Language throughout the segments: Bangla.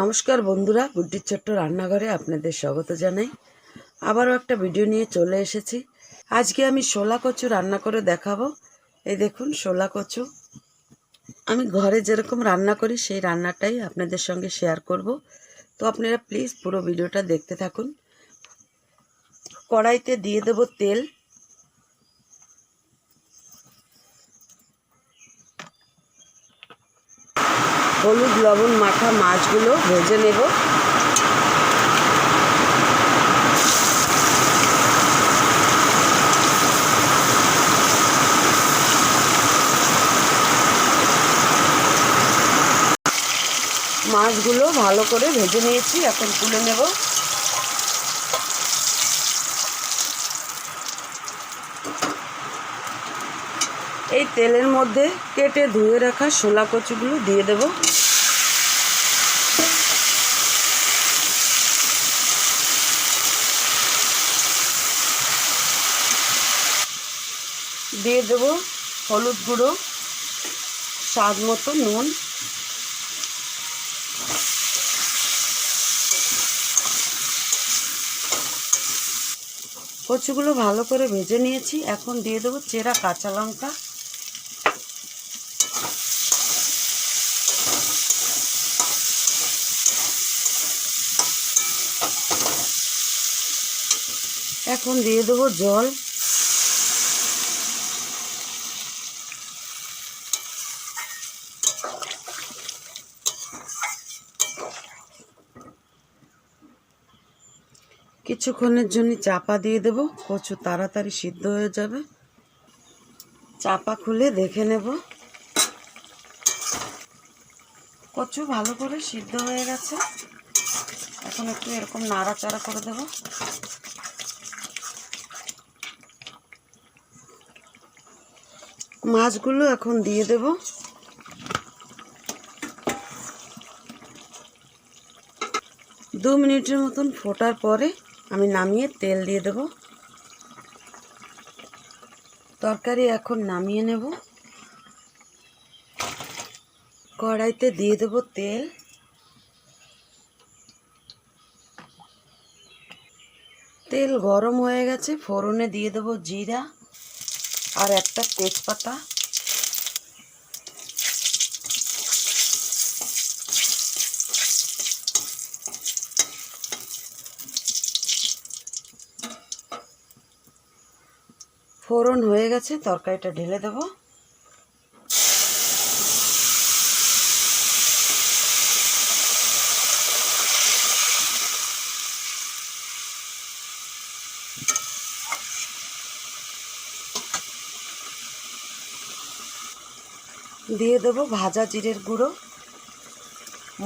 নমস্কার বন্ধুরা, গুড্ডির ছোট্ট রান্নাঘরে আপনাদের স্বাগত জানাই। আবারও একটা ভিডিও নিয়ে চলে এসেছি। আজকে আমি শোলা কচু রান্না করে দেখাবো। এই দেখুন শোলা কচু। আমি ঘরে যেরকম রান্না করি, সেই রান্নাটাই আপনাদের সঙ্গে শেয়ার করব। তো আপনারা প্লিজ পুরো ভিডিওটা দেখতে থাকুন। কড়াইতে দিয়ে দেব তেল। হলুদ লবণ মাখা মাছগুলো ভেজে নেব। মাছগুলো ভালো করে ভেজে নিয়েছি এখন তুলে নেব। এই তেলের মধ্যে কেটে ধুয়ে রাখা শোলা কচুগুলো দিয়ে দেব। দিয়ে দেব হলুদ গুঁড়ো, স্বাদ মতো নুন। কচুগুলো ভালো করে ভেজে নিয়েছি। এখন দিয়ে দেবো চেরা কাঁচা লঙ্কা। এখন দিয়ে দেবো জল। কিছুক্ষণের জন্য চাপা দিয়ে দেব। কচু তাড়াতাড়ি সিদ্ধ হয়ে যাবে। চাপা খুলে দেখে নেব। কচু ভালো করে সিদ্ধ হয়ে গেছে। এখন একটু এরকম নাড়াচাড়া করে দেব। মাছগুলো এখন দিয়ে দেব। দু মিনিটের মতন ফোটার পরে আমি নামিয়ে তেল দিয়ে দেব। তরকারি এখন নামিয়ে নেব। কড়াইতে দিয়ে দেব তেল। তেল গরম হয়ে গেছে, ফোড়নে দিয়ে দেব জিরা। আর একটা তেজপাতা। ফোড়ন হয়ে গেছে তরকারিটা ঢেলে দেব। দিয়ে দেব ভাজা জিরের গুঁড়ো।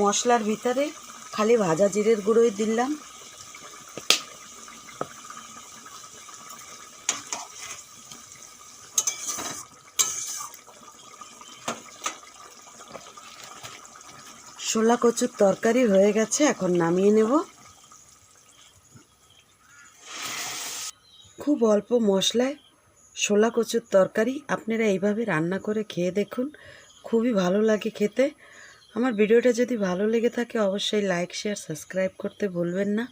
মশলার ভিতরে খালি ভাজা জিরের গুঁড়োই দিলাম। শোলা কচুর তরকারি হয়ে গেছে, এখন নামিয়ে নেব। খুব অল্প মশলায় শোলা কচুর তরকারি আপনারা এইভাবে রান্না করে খেয়ে দেখুন। খুবই ভালো লাগে খেতে। আমার ভিডিওটা যদি ভালো লেগে থাকে অবশ্যই লাইক, শেয়ার, সাবস্ক্রাইব করতে ভুলবেন না।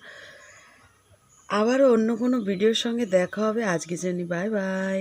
আবারও অন্য কোনো ভিডিওর সঙ্গে দেখা হবে। আজকে জানি বাই বাই।